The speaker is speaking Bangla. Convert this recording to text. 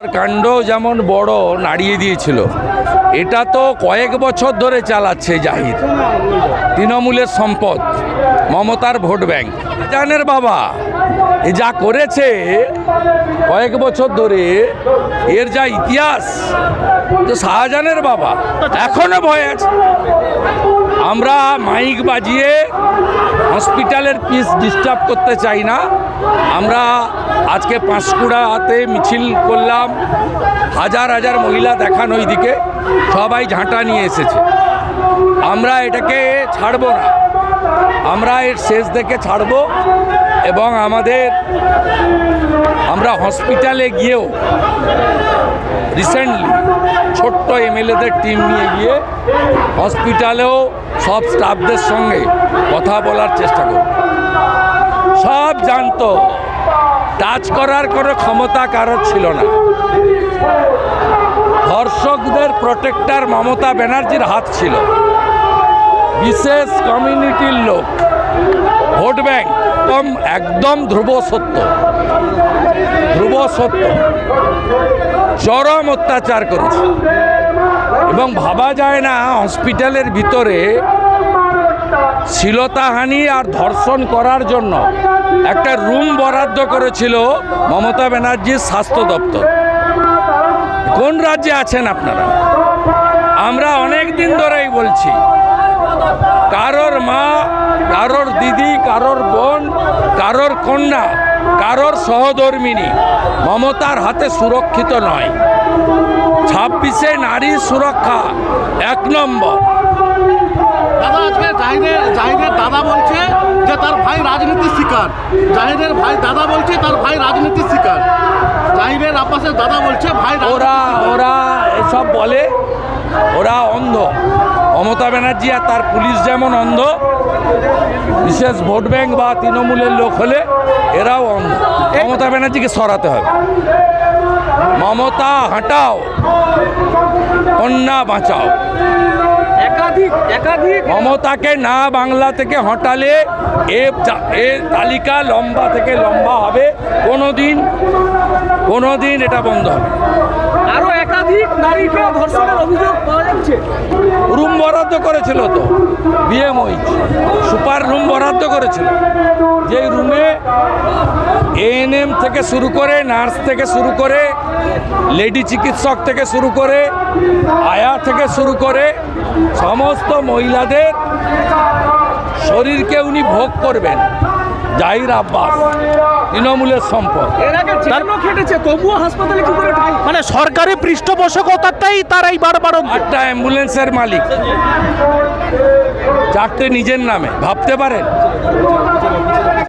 কাণ্ড যেমন বড় নাড়িয়ে দিয়েছিল, এটা তো কয়েক বছর ধরে চালাচ্ছে জাহিদ। তৃণমূলের সম্পদ, মমতার ভোট ব্যাংক। জানের বাবা যা করেছে, কয়েক বছর ধরে এর যা ইতিহাস, তো শাহজাহানের বাবা, এখনও ভয় আছে। আমরা মাইক বাজিয়ে হসপিটালের পিস ডিস্টার্ব করতে চাই না। আমরা আজকে পাঁশকুড়াতে মিছিল করলাম। হাজার হাজার মহিলা দেখান ওইদিকে। সবাই ঝাঁটা নিয়ে এসেছে। আমরা এটাকে ছাড়ব না। আমরা এর শেষ দেখে ছাড়বো এবং আমাদের আমরা হসপিটালে গিয়েও রিসেন্টলি ছোট্ট এমএলএদের টিম নিয়ে গিয়ে হসপিটালেও সব স্টাফদের সঙ্গে কথা বলার চেষ্টা করব। সব জানতো, টাচ করার কোনো ক্ষমতা কারোর ছিল না। ধর্ষকদের প্রোটেক্টর মমতা ব্যানার্জির হাত ছিল। বিশেষ কমিউনিটির লোক। ভোট ব্যাংক একদম একদম ধ্রুব সত্য। ধ্রুব সত্য। চরম অত্যাচার করেছে। এবং ভাবা যায় না, হসপিটালের ভিতরে শ্লীলতাহানি আর ধর্ষণ করার জন্য একটা রুম বরাদ্দ করেছিল মমতা ব্যানার্জির স্বাস্থ্য দপ্তর। কোন রাজ্যে আছেন আপনারা? আমরা অনেক দিন ধরেই বলছি, কারোর মা কারোর দিদি কারোর বোন কারোর কন্যা কারোর সহধর্মিনী মমতার হাতে সুরক্ষিত নয়। ছাব্বিশে নারী সুরক্ষা এক নম্বর। দাদা আজকে জাহিদের জাহিদের দাদা বলছে যে তার ভাই রাজনীতির শিকার। জাহিদের ভাই দাদা বলছে তার ভাই রাজনীতির শিকার। জাহিদের আব্বাসের দাদা বলছে ভাই ওরা। ওরা এসব বলে ওরা অন্ধ। মমতা ব্যানার্জি আর তার পুলিশ যেমন অন্ধ বিশেষ ভোট ব্যাংক বা তৃণমূলের লোক হলে এরাও অন্ধ। মমতা ব্যানার্জিকে সরাতে হবে। মমতা হাঁটাও। কন্যা বাঁচাও। মমতাকে না বাংলা থেকে হটালে এ তালিকা লম্বা থেকে লম্বা হবে। কোনো দিন কোনো দিন এটা বন্ধ হবে। না। আরও একাধিক নারীকে ধর্ষণের অভিযোগ পাওয়া যাচ্ছে। বরাদ্দ করেছিল তো, বিএমওই, সুপার রুম বরাদ্দ করেছিল। যে রুমে এএনএম থেকে শুরু করে, নার্স থেকে শুরু করে, লেডি চিকিৎসক থেকে শুরু করে, আয়া থেকে শুরু করে, সমস্ত মহিলাদের শরীরকে উনি ভোগ করবেন। জাহির আব্বাস। তৃণমূলের সম্পদ। এর আগে জেলও খেটেছে তবুও হাসপাতালে কি করে মানে সরকারি পৃষ্ঠপোষকতাটাই তারাই বারবার একটা অ্যাম্বুলেন্সের মালিক। চারটে নিজের নামে। ভাবতে পারেন?